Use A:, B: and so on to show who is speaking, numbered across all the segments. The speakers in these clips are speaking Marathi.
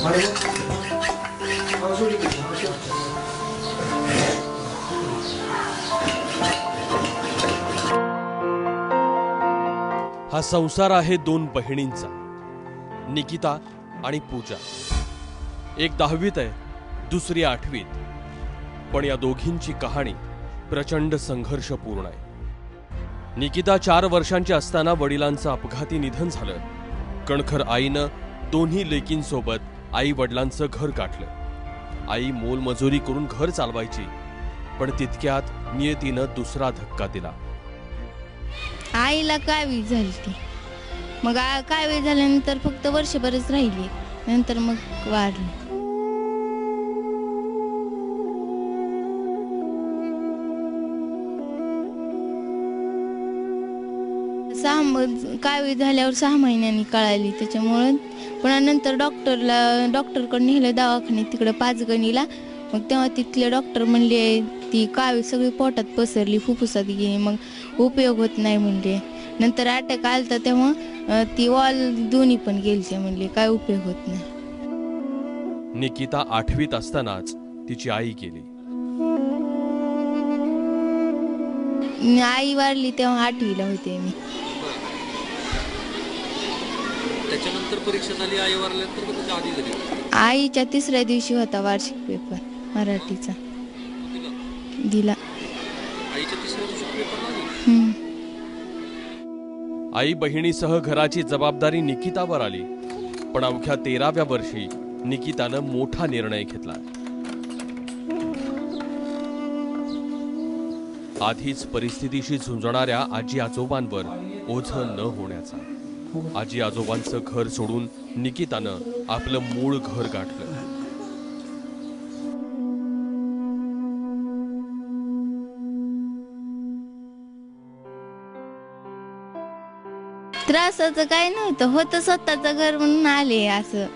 A: हा संसार आहे दोन बहिणींचा निकिता आणि पूजा. एक दहावीत आहे दुसरी आठवीत. पण या दोघींची कहाणी प्रचंड संघर्षपूर्ण आहे. निकिता चार वर्षांची असताना वडिलांचं अपघाती निधन झालं. कणखर आईनं दोन्ही लेकींसोबत आई वडिलांचं घर गाठलं. आई मोलमजुरी करून घर चालवायची पण तितक्यात नियतीनं दुसरा धक्का दिला.
B: आईला काय वीज झाली ती? मग आ- वेळ झाल्यानंतर फक्त वर्षभरच राहिली? नंतर मग वाढली सहा कावीळ झाल्यावर सहा महिन्यांनी कळाली. त्याच्यामुळं पुन्हा नंतर डॉक्टरला डॉक्टरकडे नेलं दवाखान्यात तिकडं पाचगणीला. मग तेव्हा तिथले डॉक्टर म्हणले ती कावीळ सगळी पोटात पसरली फुफ्फुसात गेली मग उपयोग होत नाही म्हणले. नंतर अटॅक आलता तेव्हा ती वॉल दोन्ही पण गेलते म्हणले काय उपयोग होत नाही.
A: निकिता आठवीत असतानाच तिची आई गेली.
B: आई वारली तेव्हा आठवीला होते मी.
C: त्याच्यानंतर परीक्षा झाली आई वारल्यानंतर का आधी झाली
B: आईच्या तिसऱ्या दिवशी होता वार्षिक पेपर मराठीचा. दिला.
C: आईच्या तिसऱ्या दिवशी पेपर लागली
B: हम्म.
A: आई बहिणीसह घराची जबाबदारी निकितावर आली. पण अवघ्या तेराव्या वर्षी निकितानं मोठा निर्णय घेतला. आधीच परिस्थितीशी झुंजणाऱ्या आजी आजोबांवर ओझ न होण्याचा. आजी आजोबांचं घर सोडून निकितानं आपलं मूळ घर गाठलं.
B: त्रासाचं काय नव्हतं. होतं स्वतःचं घर म्हणून आले असं.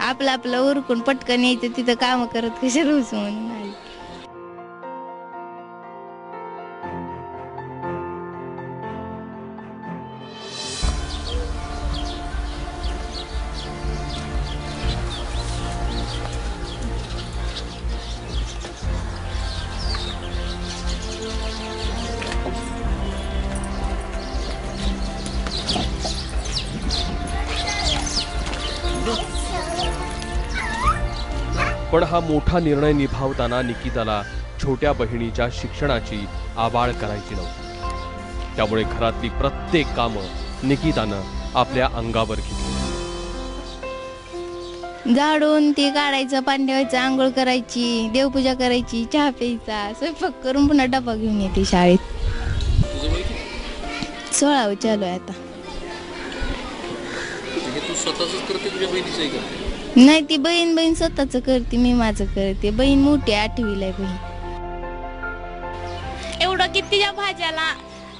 B: आपलं आपलं उरकून पटकन यायचं तिथं काम करत कशा रोज म्हणून आले.
A: पण हा मोठा निर्णय निभावताना निकिताला छोट्या बहिणीच्या शिक्षणाची आबाळ करायची नव्हती. त्यामुळे घरातली प्रत्येक कामं निकितानं आपल्या अंगावर घेतली.
B: झाडून ते काढायचं पाणी ठेवायचं आंघोळ करायची देवपूजा करायची चहा प्यायचा स्वयंपाक करून पुन्हा डबा घेऊन येते शाळेत. सोळावं चालू आहे आता.
C: तू स्वतःच करते तुझ्या बहिणीचंही करते?
B: नाही ती बहीण बहीण स्वतःच करते मी माझं करते. बहीण मोठी आहे, आठवीला आहे बहीण.
D: एवढं की तिच्या भाज्याला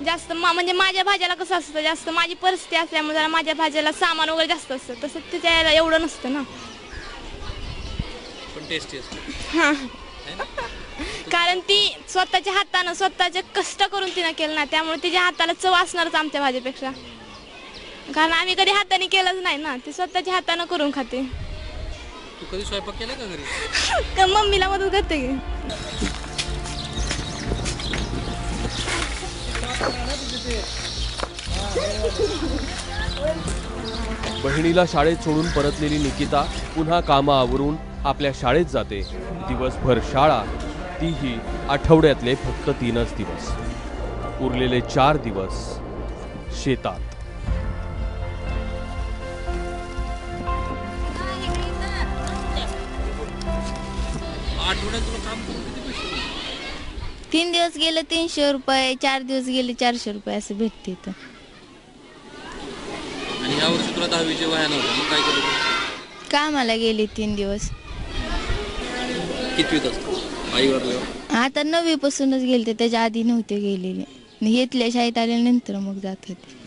D: जास्त मा- म्हणजे माझ्या भाज्याला कसं असतं जास्त माझी परिस्थिती असल्यामुळे जरा माझ्या भाज्याला सामान वगैरे जास्त असतं. तसं तिच्या एवढं नसतं ना.
C: पण टेस्टी असते.
D: हा. कारण ती स्वतःच्या हातानं स्वतःचे कष्ट करून तिनं केलं ना त्यामुळे तिच्या हाताला चव असणारच आमच्या भाजीपेक्षा कारण आम्ही कधी हाताने केलंच नाही ना ती स्वतःच्या हातानं करून खाते.
C: तू कधी स्वयंपाक केला का घरी?
D: का मम्मीला मदत करते की.
A: बहिणीला शाळेत सोडून परतलेली निकिता पुन्हा कामं आवरून आपल्या शाळेत जाते. दिवसभर शाळा तीही आठवड्यातले फक्त तीनच दिवस. उरलेले चार दिवस शेतात.
C: आठवड्यात तुला काम करून किती पैसे मिळतात?
B: तीन दिवस गेले तीनशे रुपये चार दिवस गेले चारशे रुपये असं भेटते इथं
C: आणि या वर्षी तुला दहावीचे वया नव्हतं मग काय केलं तू?
B: कामाला गेले तीन दिवस
C: कितवीत असतो आई वारल्यावर
B: आता नवी पासूनच गेले त्याच्या आधी नव्हते गेलेले येतल्या शाळेत आल्यानंतर मग जात होते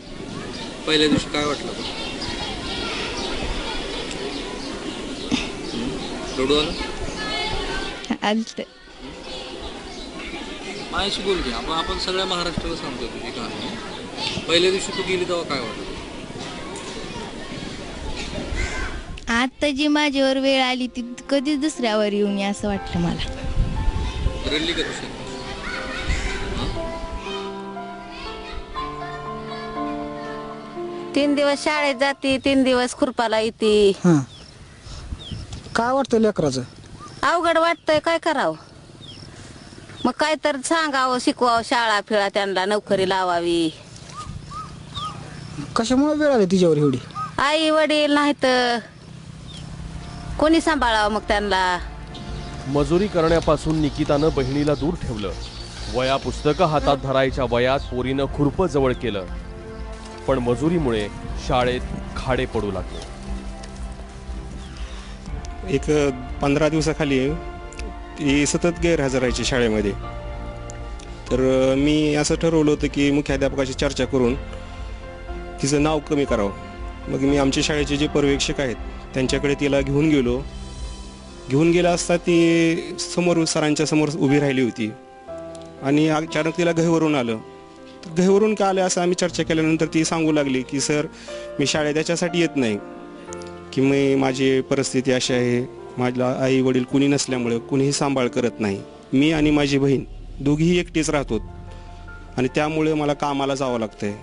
C: पहिल्या दिवशी काय वाटलं तुला? हम्म? रडू आलं
B: आलत.
C: माझ्याशी बोल की आपण आपण सगळ्या महाराष्ट्राला सांगतो तुझी कहाणी. पहिल्या दिवशी तू गेली तेव्हा काय वाटलं?
B: आता जी माझ्यावर वेळ आली ती कधीच दुसऱ्यावर येऊ नये असं वाटतं मला.
C: रडली का दुसरी
E: तीन दिवस शाळेत जाते तीन दिवस खुरपाला येते.
F: हां. काय वाटतं लेकराचं?
E: अवघड वाटतंय काय करावं? मग काय तर सांगावं शिकवावं शाळा फिळा त्यांना नोकरी लावावी.
F: कशामुळे वेळ आली तिच्यावर एवढी?
E: आई वडील नाही तर कोणी सांभाळावं मग त्यांना?
A: मजुरी करण्यापासून निकितानं बहिणीला दूर ठेवलं. वया पुस्तकं हातात धरायच्या वयात पोरीनं खुरपं जवळ केलं. पण मजुरीमुळे शाळेत खाडे पडू लागले.
G: एक पंधरा दिवसाखाली ती सतत गैरहजर राहायची शाळेमध्ये. तर मी असं ठरवलं होतं की मुख्याध्यापकाशी चर्चा करून तिचं नाव कमी करावं. मग मी आमच्या शाळेचे जे पर्यवेक्षक आहेत त्यांच्याकडे तिला घेऊन गेलो. घेऊन गेला असता ती समोर सरांच्या समोर उभी राहिली होती. आणि अचानक तिला गहेवरून आलं. तर गहेवरून का आलं असं आम्ही चर्चा केल्यानंतर ती सांगू लागली की सर मी शाळेत याच्यासाठी येत नाही. की मी माझी परिस्थिती अशी आहे माझ्या आई वडील कुणी नसल्यामुळे कुणीही सांभाळ करत नाही. मी आणि माझी बहीण दोघीही एकटीच राहतो आणि त्यामुळे मला कामाला जावं लागतंय.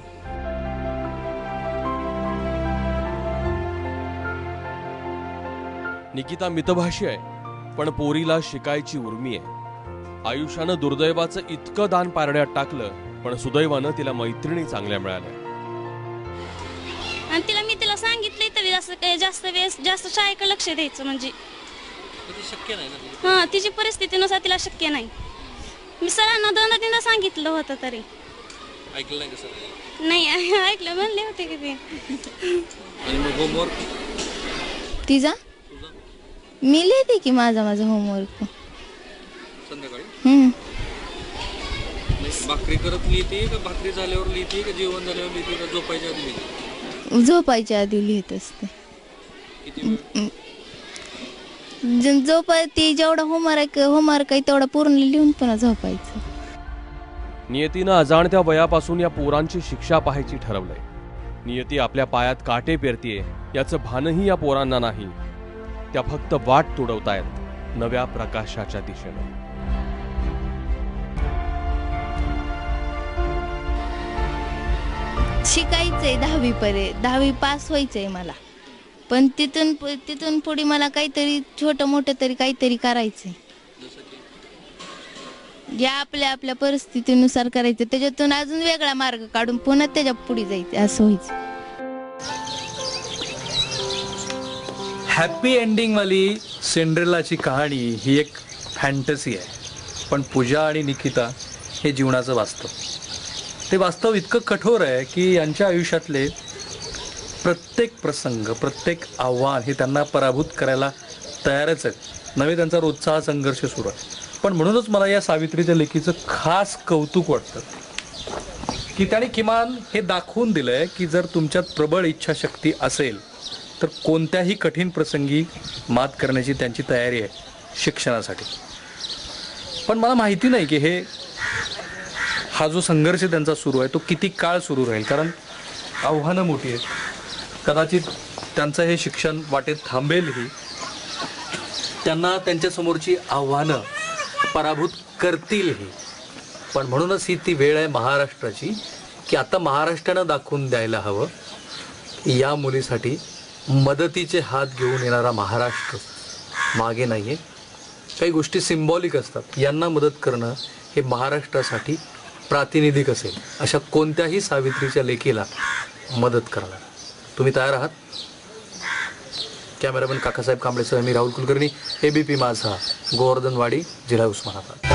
A: निकिता मितभाषी आहे पण पोरीला शिकायची उर्मी आहे. आयुष्यानं दुर्दैवाचं इतकं दान पारड्यात टाकलं पण सुदैवानं तिला मैत्रिणी चांगल्या मिळाल्या.
H: आणि तिला मी तिला सांगितलंय तरी जास्त काही जास्त वेळेस जास्त शाळेकडे लक्ष द्यायचं म्हणजे.
C: पण ते शक्य नाही ना तुझं.
H: हां तिची परिस्थितीनुसार तिला शक्य नाही. मी सरांना दोनदा तीनदा सांगितलं होतं तरी.
C: ऐकलं नाही कसं
H: नाही ऐकलं म्हणले होते की ते.
C: आणि मग होमवर्क
B: तिचा? मी लिहिते की माझा माझा होमवर्क
C: संध्याकाळी?
B: हम्म.
C: नाही, भाकरी करत लिहिते का? भाकरी झाल्यावर लिहिते का? जेवण झाल्यावर लिहिते का? झोपायच्या आधी लिहिते?
B: झोपायच्या आधी लिहित असते. झोपाय ती जेवढा होमवर्क होमवर्क आहे तेवढा पूर्ण लिहून पुन्हा झोपायचं.
A: नियतीनं अजाणत्या वयापासून या पोरांची शिक्षा पाहायची ठरवलंय. नियती आपल्या पायात काटे पेरतीये याचं भानही या पोरांना नाही. त्या फक्त वाट तुडवतायत नव्या प्रकाशाच्या दिशेनं.
B: शिकायचंय दहावी पर्यंत दहावी पास व्हायचंय मला. पण तिथून तिथून पुढे मला काहीतरी छोटं मोठं तरी काहीतरी करायचंय. जे आपल्या आपल्या परिस्थितीनुसार करायचं त्याच्यातून अजून वेगळा मार्ग काढून पुन्हा त्याच्या पुढे जायचं असं व्हायचं.
I: हॅपी एंडिंगवाली सिंड्रेलाची कहाणी ही एक फॅन्टसी आहे. पण पूजा आणि निकिता हे जीवनाचं वास्तव. ते वास्तव इतकं कठोर आहे की यांच्या आयुष्यातले प्रत्येक प्रसंग प्रत्येक आव्हान हे त्यांना पराभूत करायला तयारच आहेत. नव्हे त्यांचा रोजचा हा संघर्ष सुरू आहे. पण म्हणूनच मला या सावित्रीच्या लेखीचं खास कौतुक वाटतं. की त्याने किमान हे दाखवून दिलंय की जर तुमच्यात प्रबळ इच्छाशक्ती असेल तर कोणत्याही कठीण प्रसंगी मात करण्याची त्यांची तयारी आहे शिक्षणासाठी. पण मला माहिती नाही की हे हा जो संघर्ष त्यांचा सुरू आहे तो किती काळ सुरू राहील? कारण आव्हानं मोठी आहेत. कदाचित त्यांचं हे शिक्षण वाटेत थांबेलही. त्यांना त्यांच्यासमोरची आव्हानं पराभूत करतीलही. पण म्हणूनच ही ती वेळ आहे महाराष्ट्राची की आता महाराष्ट्रानं दाखवून द्यायला हवं. की या मुलीसाठी मदतीचे हात घेऊन येणारा महाराष्ट्र मागे नाही आहे काही गोष्टी सिम्बॉलिक असतात. यांना मदत करणं हे महाराष्ट्रासाठी प्रातिनिधिक असेल अशा कोणत्याही सावित्रीच्या लेखीला मदत करणार. तुम्ही तयार आहात? कॅमेरामॅन काकासाहेब कांबळेसह मी राहुल कुलकर्णी एबीपी माझा गोवर्धनवाडी जिल्हा उस्मानाबाद.